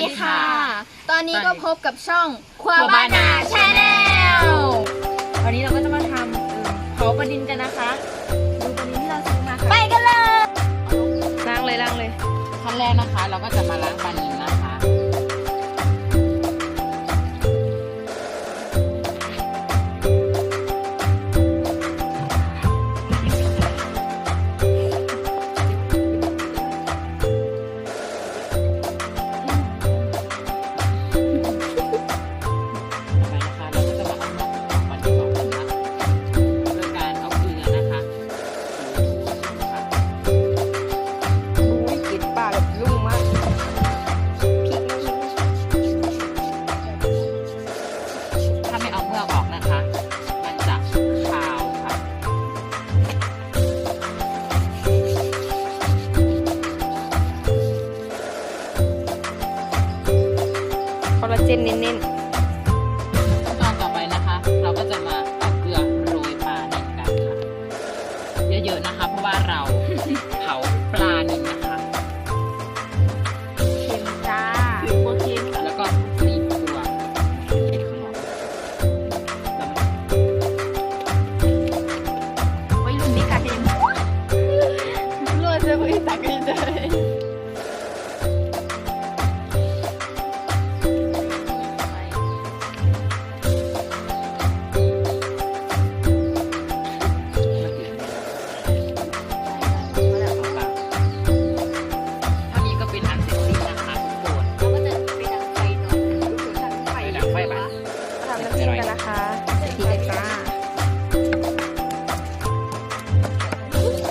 ดีค่ะ ตอนนี้ก็พบกับช่องครัวครัวบ้าบ้านนนานาชาแนลวันนี้เราก็จะมาทำเออเผาปลาดินกันนะคะ คอลลาเจนเน้นขั้นตอนต่อไปนะคะ เราก็จะมาเอาเกลือโรยปลานิลกันค่ะเยอะๆนะคะ เพราะว่าเราเผาปลานิลนะคะๆเค็มจ้าโอเคแล้วก็รีบตัวเห็ดข้างนอกแล้วมันไว้รุ่นนี้ค่ะเค็มรวดจะไปตักกันเลย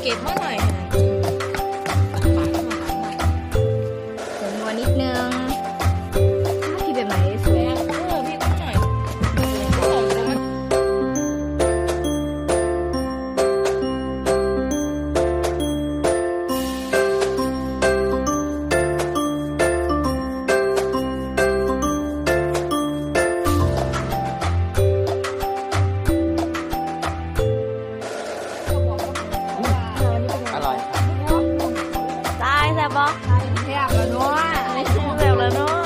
เก็บมาหน่อย บบ่แซ่บแล้วเนาะอ้คือแบบแล้วเนาะ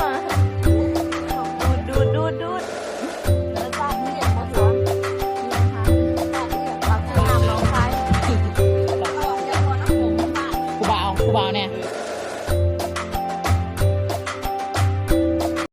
ดูดูดดูดแล้วตามนี่มาสอนปรับน้ำลงไปกูบ่าวกูบ่าวเนี่ย